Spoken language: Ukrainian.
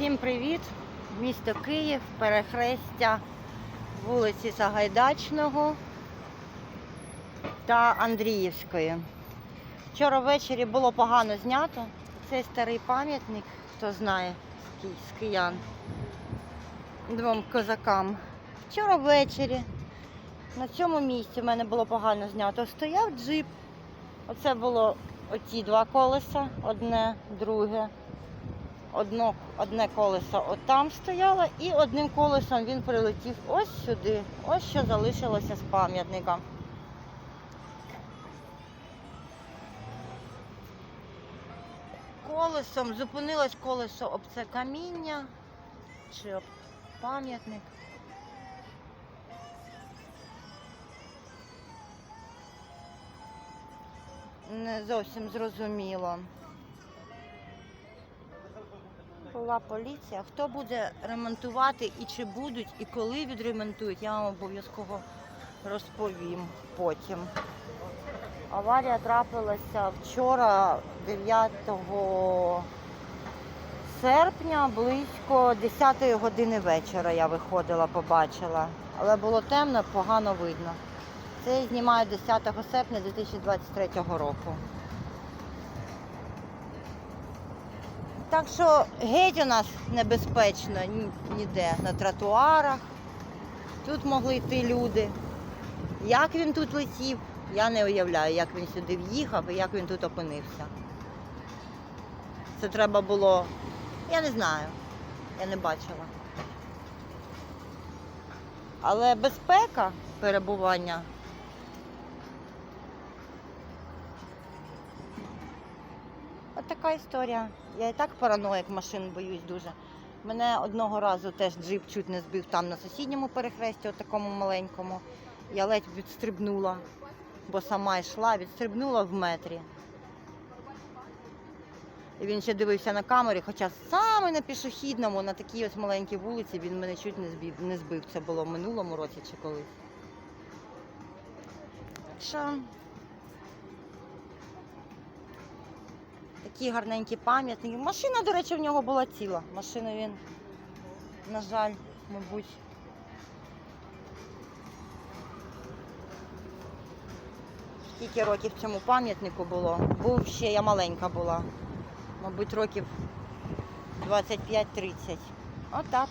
Всім привіт! Місто Київ, перехрестя вулиці Сагайдачного та Андріївської. Вчора ввечері було погано знято. Цей старий пам'ятник, хто знає з киян, двом козакам. Вчора ввечері на цьому місці в мене було погано знято. Стояв джип. Оце було оті два колеса, одне, друге. Одно, одне колесо отам стояло, і одним колесом він прилетів ось сюди. Ось що залишилося з пам'ятника. Колесом зупинилось колесо об це каміння чи об пам'ятник. Не зовсім зрозуміло. Була поліція. Хто буде ремонтувати і чи будуть, і коли відремонтують, я вам обов'язково розповім потім. Аварія трапилася вчора, 9 серпня, близько 10 години вечора я виходила, побачила. Але було темно, погано видно. Це знімаю 10 серпня 2023 року. Так що геть у нас небезпечно ніде на тротуарах. Тут могли йти люди. Як він тут летів, я не уявляю, як він сюди в'їхав і як він тут опинився. Це треба було, я не знаю, я не бачила. Але безпека перебування така історія. Я і так параноїк машин боюсь дуже. Мене одного разу теж джип чуть не збив там на сусідньому перехресті, от такому маленькому. Я ледь відстрибнула, бо сама йшла, відстрибнула в метрі. І він ще дивився на камері, хоча саме на пішохідному, на такій ось маленькій вулиці, він мене чуть не збив. Не збив. Це було в минулому році чи колись. Що Такі гарненькі пам'ятники. Машина, до речі, в нього була ціла. Машину він, на жаль, мабуть. Скільки років цьому пам'ятнику було? Був ще, я маленька була. Мабуть, років 25-30. Отак.